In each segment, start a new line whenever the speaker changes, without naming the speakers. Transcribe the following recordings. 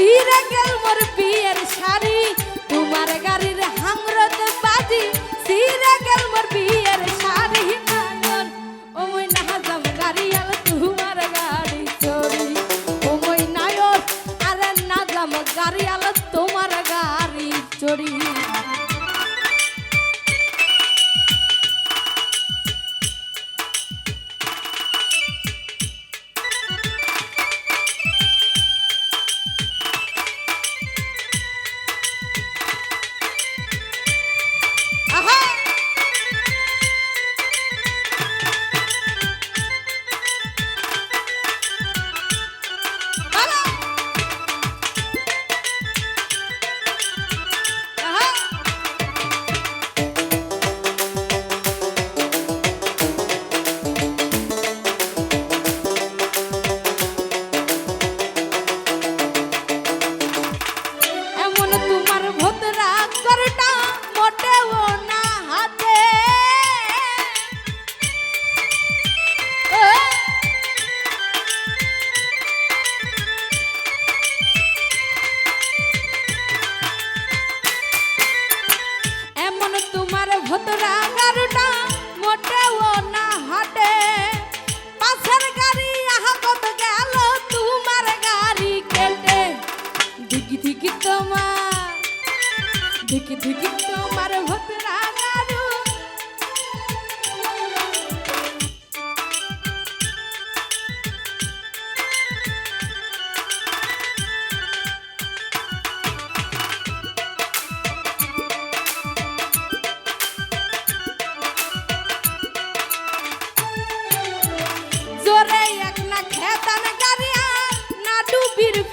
ফিরে গেল মোর বিয়ের শাড়ি, তোমার গাড়ির হামরত বাজি। ফিরে গেল মোর বিয়ের শাড়ি মানন ও মই না যাব গাড়ি আল তোমার গাড়ি চোরি ও মই নায়র আরে না যাব গাড়ি আল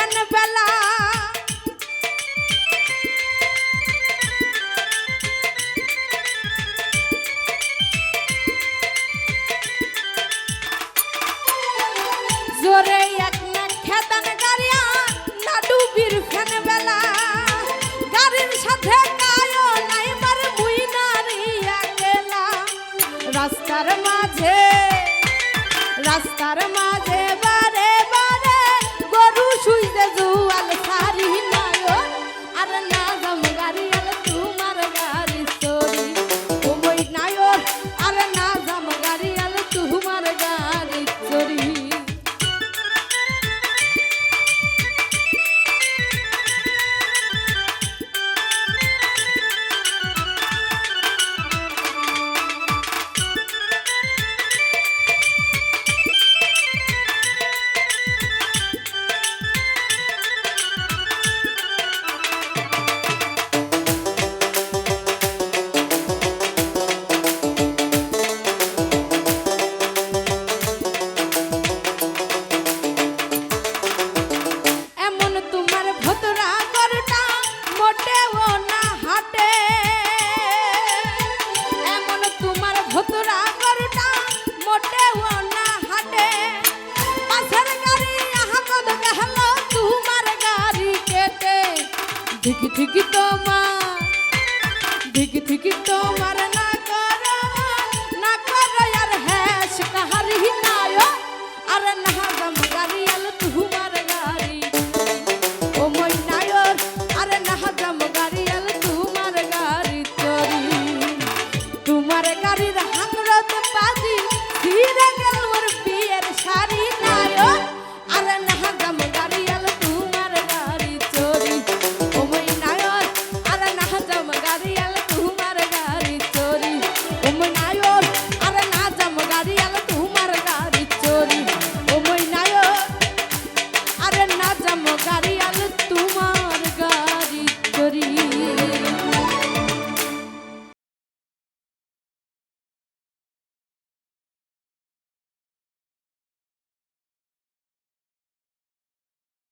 দেখেন বেলা জোরে এক না খেতান গাড়িয়া না গাড়ির সাথে কায়ো রাস্তার মাঝে রাস্তার মাঝে ঠিকই ঠিকই তো